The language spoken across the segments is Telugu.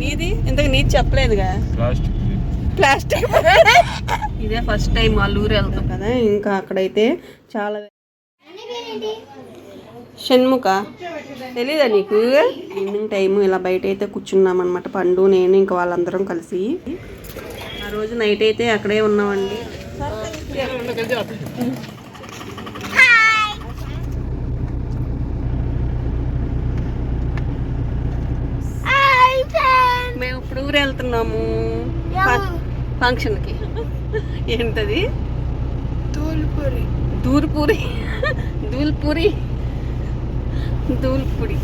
నీది? ఇంతకు నీది చెప్పలేదుగా? ప్లాస్టిక్ ప్లాస్టిక్ ఇదే ఫస్ట్ టైం అల్లూరు వెళ్తాం కదా ఇంకా అక్కడైతే చాలా షణ్ముఖ తెలీదా నీకు? ఈవినింగ్ టైం ఇలా బయట అయితే కూర్చున్నాం అనమాట పండు నేను ఇంకా వాళ్ళందరం కలిసి. ఆ రోజు నైట్ అయితే అక్కడే ఉన్నామండి మేము ఇప్పుడు ఊరు వెళ్తున్నాము ఫంక్షన్కి. ఏంటది? దూల్పూరి దూల్పూరి దూల్పూరి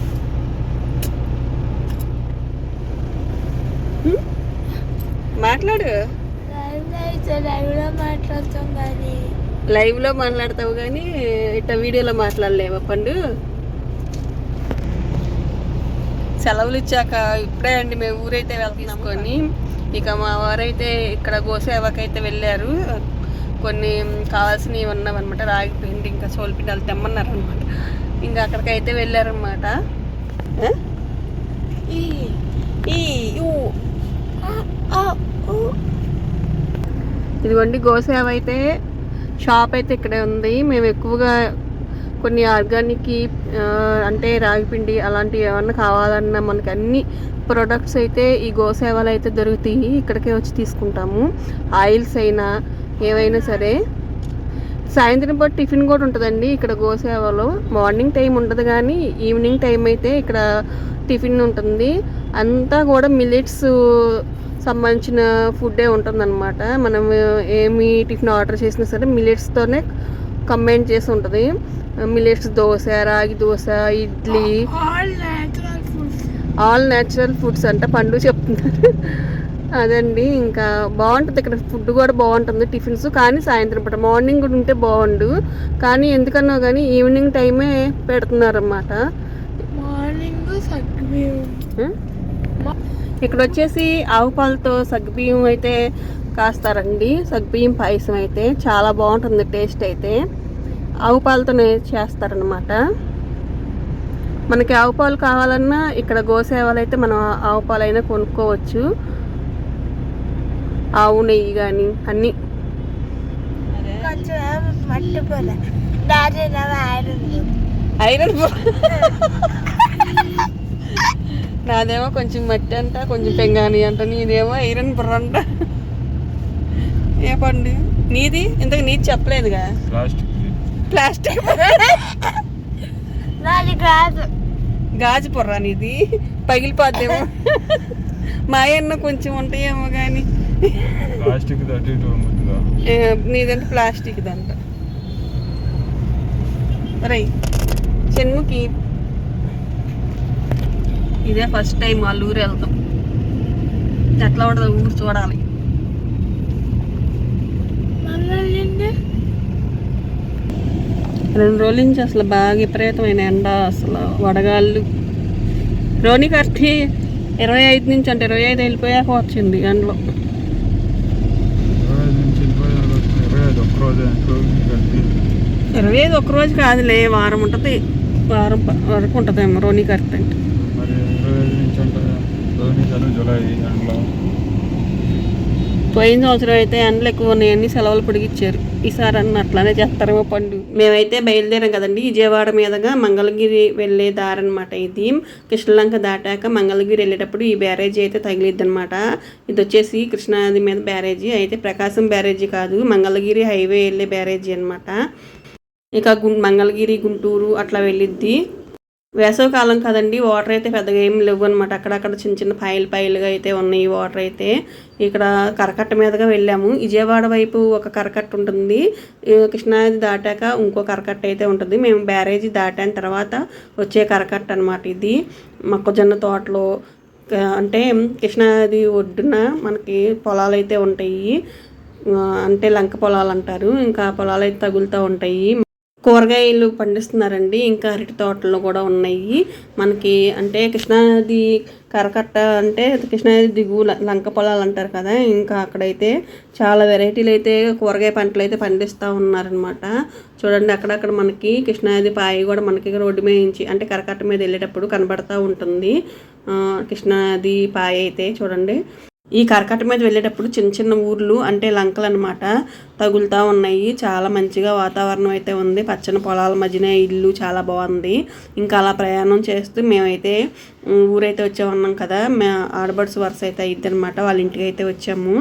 హ్మ్? మాట్లాడు. లైవ్లో మాట్లాడతావు కానీ ఇట్ట వీడియోలో మాట్లాడలేవా పండు? సెలవులు ఇచ్చాక ఇప్పుడే అండి మేము ఊరైతే వెళ్తున్నామని ఇక మా వారైతే ఇక్కడ గోసేవకైతే వెళ్ళారు. కొన్ని కావాల్సినవి ఉన్నామన్నమాట రాగి పిండి ఇంకా సోల్ పిండి తెమ్మన్నారు అనమాట ఇంకా అక్కడికైతే వెళ్ళారనమాట. ఇదిగోండి గోసేవ అయితే షాప్ అయితే ఇక్కడే ఉంది. మేము ఎక్కువగా కొన్ని ఆర్గానిక్ అంటే రాగిపిండి అలాంటివి ఏమన్నా కావాలన్నా మనకి అన్ని ప్రొడక్ట్స్ అయితే ఈ గోసేవలు అయితే దొరుకుతాయి. ఇక్కడికే వచ్చి తీసుకుంటాము. ఆయిల్స్ అయినా ఏవైనా సరే. సాయంత్రం పాటు టిఫిన్ కూడా ఉంటుందండి ఇక్కడ గోసేవలో. మార్నింగ్ టైం ఉండదు కానీ ఈవినింగ్ టైం అయితే ఇక్కడ టిఫిన్ ఉంటుంది. అంతా కూడా మిల్లెట్స్ సంబంధించిన ఫుడ్డే ఉంటుందన్నమాట. మనం ఏమి టిఫిన్ ఆర్డర్ చేసినా సరే మిల్లెట్స్తోనే కంబైన్ చేసి ఉంటుంది. Millets dosa ragi dosa idli. All natural foods all natural foods అంట పండు చెప్తున్నారు. అదండి ఇంకా బాగుంటుంది ఇక్కడ. ఫుడ్ కూడా బాగుంటుంది టిఫిన్స్ కానీ సాయంత్రం పూట. మార్నింగ్ కూడా ఉంటే బాగుండు. కానీ ఎందుకన్నా కానీ ఈవినింగ్ టైమే పెడుతున్నారన్నమాట. ఇక్కడ వచ్చేసి ఆవు పాలతో సగ్గుబియ్యం అయితే కాస్తారండి సగ్గుబియ్యం పాయసం అయితే చాలా బాగుంటుంది టేస్ట్ అయితే. ఆవు పాలతోనే చేస్తారనమాట మనకి ఆవు పాలు కావాలన్నా ఇక్కడ గోసేవలు అయితే మనం ఆవు పాలు అయినా కొనుక్కోవచ్చు. ఆవు నెయ్యి కానీ అన్నీ. ఐరన్ నాదేమో కొంచెం మట్టి అంట కొంచెం పెంగాని అంట నీదేమో ఐరన్ బుర్ర అంట. ఏ పండు నీది? ఇంతకు నీది చెప్పలేదుగా? ప్లాస్టిక్ కాదు గాజు. బుర్ర నీది? పగిలిపోద్దేమో. మాయన్న కొంచెం ఉంటాయేమో కానీ ప్లాస్టిక్ నీదంటే ప్లాస్టిక్ దంట రై చెన్ముకి ఇదే ఫస్ట్ టైం వాళ్ళ ఊరు వెళ్తాం ఎట్లా ఉండదు ఊరు చూడాలి. రెండు రోజుల నుంచి అసలు బాగా విపరీతమైన ఎండ అసలు వడగాళ్ళు. రోని కట్టి ఇరవై ఐదు నుంచి అంటే ఇరవై ఐదు వెళ్ళిపోయాక వచ్చింది ఎండలో ఇరవై ఐదు ఒక్క రోజు కాదులే వారం ఉంటుంది. వారం వరకు ఉంటుందేమో రోని కట్టి అంటే మరి ఇరవై ఐదు నుంచి అంటే రోజు జను జూలై ఎండలో పోయిన సంవత్సరం అయితే ఎండలు ఎక్కువ ఉన్నాయని సెలవులు పొడిగిచ్చారు. ఈసారి అన్న అట్లానే చేస్తారేమో పండు. మేమైతే బయలుదేరాం కదండి. విజయవాడ మీదుగా మంగళగిరి వెళ్ళే దారి అనమాట ఇది. కృష్ణలంక దాటాక మంగళగిరి వెళ్ళేటప్పుడు ఈ బ్యారేజీ అయితే తగిలిద్ది అనమాట ఇది వచ్చేసి కృష్ణానది మీద బ్యారేజీ. అయితే ప్రకాశం బ్యారేజీ కాదు మంగళగిరి హైవే వెళ్ళే బ్యారేజీ అనమాట ఇక గుం మంగళగిరి గుంటూరు అట్లా వెళ్ళిద్ది. వేసవికాలం కదండి వాటర్ అయితే పెద్దగా ఏం లేవు అనమాట అక్కడక్కడ చిన్న చిన్న పైలు పైలుగా అయితే ఉన్నాయి వాటర్ అయితే. ఇక్కడ కరకట్ట మీదగా వెళ్ళాము. విజయవాడ వైపు ఒక కరకట్ట ఉంటుంది. కృష్ణానది దాటాక ఇంకో కరకట్ట అయితే ఉంటుంది. మేము బ్యారేజీ దాటాన తర్వాత వచ్చే కరకట్ట అనమాట ఇది. మొక్కజొన్న తోటలు అంటే కృష్ణానది ఒడ్డున మనకి పొలాలు అయితే ఉంటాయి అంటే లంక పొలాలు అంటారు. ఇంకా పొలాలు అయితే తగులుతూ ఉంటాయి. కూరగాయలు పండిస్తున్నారండి. ఇంకా అరటి తోటలు కూడా ఉన్నాయి. మనకి అంటే కృష్ణానది కరకట్ట అంటే కృష్ణానది దిగువ లంక పొలాలు అంటారు కదా. ఇంకా అక్కడైతే చాలా వెరైటీలు అయితే కూరగాయ పంటలు అయితే పండిస్తూ ఉన్నారనమాట చూడండి అక్కడక్కడ మనకి కృష్ణానది పాయి కూడా మనకి రోడ్డు మీద నుంచి అంటే కరకట్ట మీద వెళ్ళేటప్పుడు కనబడతా ఉంటుంది. కృష్ణానది పాయ అయితే చూడండి. ఈ కరకట్ట మీద వెళ్ళేటప్పుడు చిన్న చిన్న ఊర్లు అంటే లంకలు అనమాట తగులుతూ ఉన్నాయి. చాలా మంచిగా వాతావరణం అయితే ఉంది. పచ్చని పొలాల మధ్యన ఇల్లు చాలా బాగుంది. ఇంకా అలా ప్రయాణం చేస్తూ మేమైతే ఊరైతే వచ్చామన్నాం కదా. మే ఆడబడుసు వరుస అయితే అయింది అనమాట వాళ్ళ ఇంటికి అయితే వచ్చాము.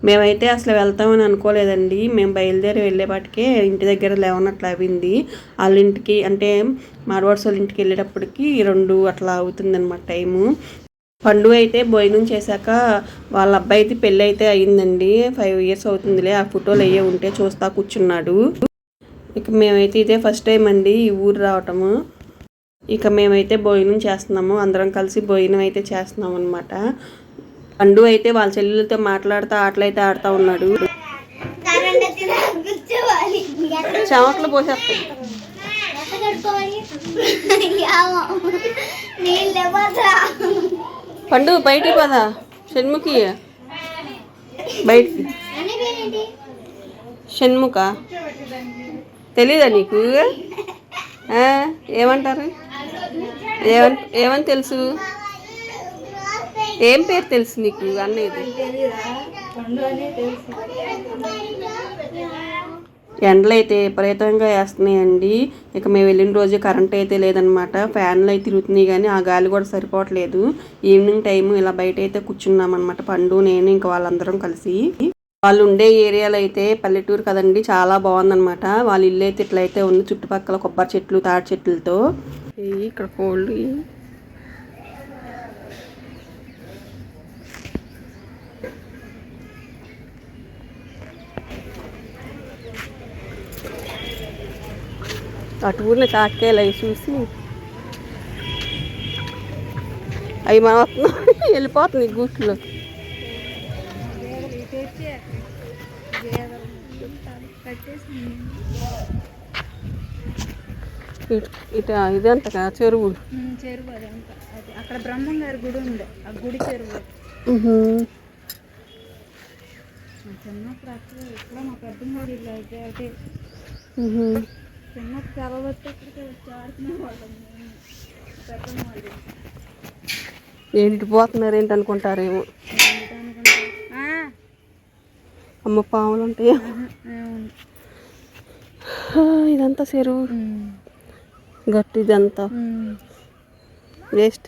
మేమైతే అసలు వెళ్తామని అనుకోలేదండి. మేము బయలుదేరి వెళ్ళేపాటికే ఇంటి దగ్గర లేవనట్లు అయింది. వాళ్ళ ఇంటికి అంటే మాడవాడ్స్ వాళ్ళ ఇంటికి వెళ్ళేటప్పటికి రెండు అట్లా అవుతుందన్నమాట టైము. పండుగ అయితే భోజనం చేశాక వాళ్ళ అబ్బాయిది పెళ్ళి అయితే అయిందండి ఫైవ్ ఇయర్స్ అవుతుందిలే ఆ ఫోటోలు అయ్యే ఉంటే చూస్తా కూర్చున్నాడు. ఇక మేమైతే ఇదే ఫస్ట్ టైం అండి ఈ ఊరు రావటము. ఇక మేమైతే భోజనం చేస్తున్నాము. అందరం కలిసి భోజనం అయితే చేస్తున్నాం అనమాట పండు అయితే వాళ్ళ చెల్లెలతో మాట్లాడుతూ ఆటలైతే ఆడుతూ ఉన్నాడు. చెమట్లు పోసేస్తాయి. నీళ్ళు పండు బయటికి పదా. షణ్ముఖి. బయటికి. షణ్ముఖ? తెలీదా నీకు? ఏమంటారు? ఏమని ఏమని తెలుసు? ఏం పేరు తెలుసు నీకు అన్నది ఎండలు అయితే విపరీతంగా వేస్తున్నాయండి. ఇక మేము వెళ్ళిన రోజు కరెంట్ అయితే లేదనమాట ఫ్యాన్లు అయితే తిరుగుతున్నాయి కానీ ఆ గాలి కూడా సరిపోవట్లేదు. ఈవినింగ్ టైం ఇలా బయట అయితే కూర్చున్నాం అనమాట పండు నేను ఇంకా వాళ్ళందరం కలిసి. వాళ్ళు ఉండే ఏరియాలో అయితే పల్లెటూరు కదండి చాలా బాగుందన్నమాట. వాళ్ళ ఇల్లు అయితే ఇట్లయితే ఉంది. చుట్టుపక్కల కొబ్బరి చెట్లు తాటి చెట్లతో. ఇక్కడ కోళ్ళు. అటు ఊరిని తాటికాయలు అవి చూసి. అవి మనం వస్తున్నాం వెళ్ళిపోతుంది గూట్లో. ఇటు ఇటు ఇదంతగా చెరువు. చెరువు అదంతా. అది అక్కడ బ్రహ్మం గారి గుడి ఉంది. ఆ గుడి చెరువు. చిన్నప్పుడు అక్కడ ఇక్కడ మా పెద్దమ్మ అయితే వస్తే అక్కడికి వచ్చి ఆడుకునే వాళ్ళం మేము. పెద్దమ్మ వాళ్ళు. ఏంటి పోతున్నారు ఏంటి అనుకుంటారేమో అమ్మ పాములు ఉంటాయి? ఇదంతా చెరువు. గట్టు ఇదంతా. వేస్ట్.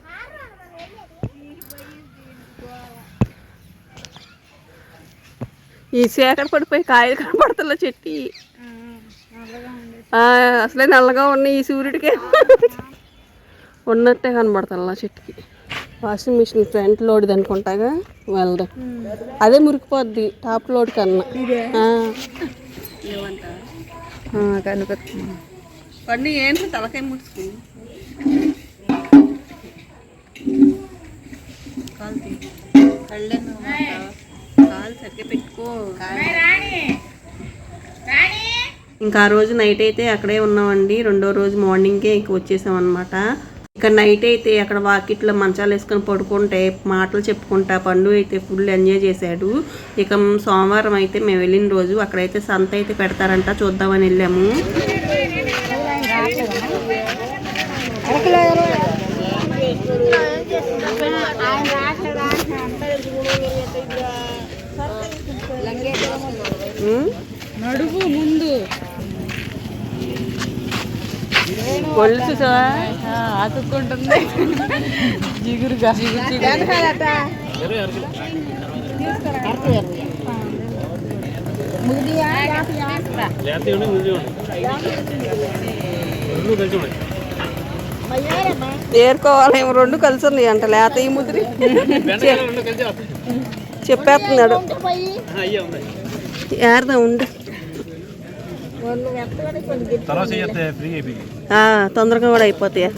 ఈ సేకర పడిపోయి కాయలు కనపడతలే చెట్టి. అసలే నల్లగా ఉన్నాయి ఈ సూర్యుడికి. ఉన్నట్టే కనబడతా చెట్టుకి. వాషింగ్ మిషన్ ఫ్రంట్ లోడ్ అనుకుంటాగా? వెళ్దాం. అదే మురికిపోద్ది టాప్ లోడ్ కన్నా. ఆ. కనుకొచ్చింది పండు ఏంటి? తలకాయ ముడుచుకుంది కాలు సరిగ్గా పెట్టుకో. ఇంకా ఆ రోజు నైట్ అయితే అక్కడే ఉన్నామండి. రెండో రోజు మార్నింగ్కే ఇంక వచ్చేసాం అనమాట ఇక నైట్ అయితే అక్కడ వాకిట్లో మంచాలు వేసుకొని పడుకుంటే మాటలు చెప్పుకుంటా పండు అయితే ఫుల్ ఎంజాయ్ చేశాడు. ఇక సోమవారం అయితే మేము వెళ్ళిన రోజు అక్కడైతే సంత అయితే పెడతారంట చూద్దామని వెళ్ళాము? నడువు ముందు. ఒళ్ళు చూసావా అతుక్కుంటుంది జిగురుగా. ఏరుకోవాలేమో రెండు కలిసి ఉన్నాయి అంట లేత ఈ ముద్రి. చెప్పేస్తున్నాడు. ఏరదా ఉండు. తర్వాత ఫ్రీ అయిపోయింది. తొందరగా కూడా అయిపోతాయి?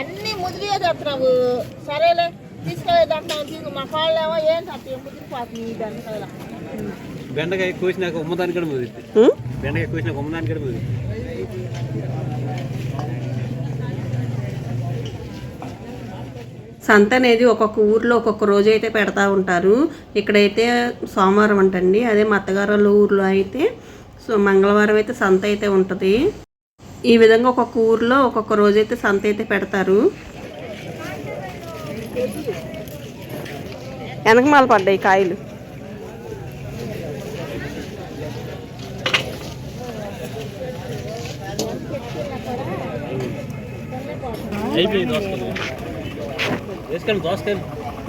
అన్ని చెప్తున్నావు సరేలే మా ఏం తప్ప ముదిరిపోతుంది బెండకాయ కోసినాక ఉమ్మదానికి కూడా ముదిరిద్ది. ఉం? బెండకాయ కోసినాక ఉమ్మదానికి కూడా ముదిరిద్ది. సంత అనేది ఒక్కొక్క ఊర్లో ఒక్కొక్క రోజు అయితే పెడతా ఉంటారు. ఇక్కడైతే సోమవారం అంటండి. అదే మా ఊర్లో అయితే సో మంగళవారం అయితే సంత అయితే ఉంటుంది. ఈ విధంగా ఒక్కొక్క ఊర్లో ఒక్కొక్క రోజు అయితే సంత అయితే పెడతారు. వెనకమాల పడ్డాయి కాయలు.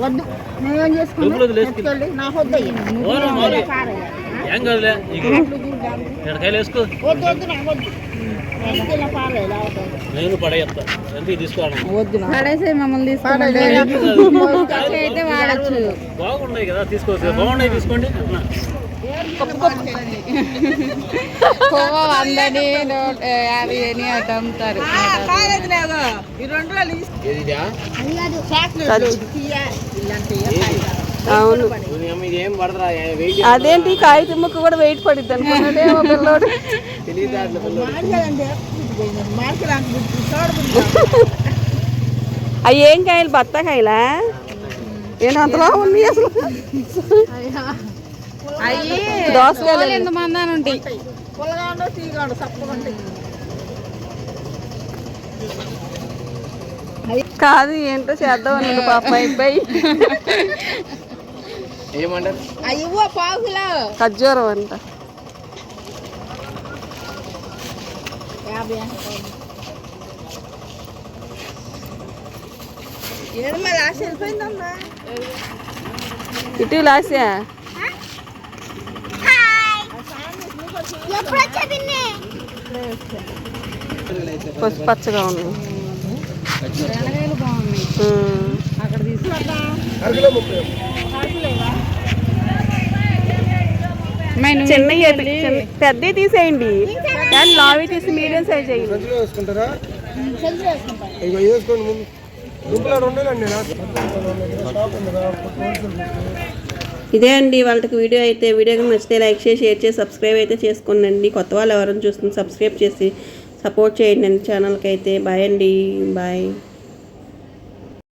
వద్దు. మేమేం ఏం కాదులే ఇక ఎడకాయలు వేసుకో. నేను పడేస్తా. ఎంత తీసుకోవాలి? పడేసే మమ్మల్ని తీసుకోండి అయితే వాడచ్చు. బాగున్నాయి కదా తీసుకోవచ్చు బాగున్నాయి తీసుకోండి. వందని నూట యాభై అని అటు అమ్ముతారు. ఏం పడదురా అవును. అదేంటి కాగితం ముక్క కూడా వెయిట్ పడిద్ది అనుకున్నాడేమో పిల్లోడు. అవి ఏం కాయలు? బత్తాకాయలా? ఏంటి అంతలా ఉన్నాయి అసలు? అయ్యి దోసకాయలు. ఎంత మందాన ఉంటాయి కాదు ఏంటో చేద్దాం అన్నాడు పాప అబ్బాయి ఏమంటారు అవి ఇవ్వ పావుకిలో ఖర్జూరం అంట. ఇటు లాస్యా పసుపు పచ్చగా ఉమ్. అక్కడ తీసుకుంటా చిన్నవి పెద్దవి తీసేయండి. కానీ లావి తీసి మీడియం సైజ్ కదా ఇదే అండి వాళ్ళకి వీడియో అయితే. వీడియో నచ్చితే లైక్ చేసి షేర్ చేసి సబ్స్క్రైబ్ అయితే చేసుకోండి కొత్త వాళ్ళు ఎవరైనా చూస్తుంది సబ్స్క్రైబ్ చేసి సపోర్ట్ చేయండి అండి. ఛానల్కి అయితే. బాయ్ అండి. బాయ్.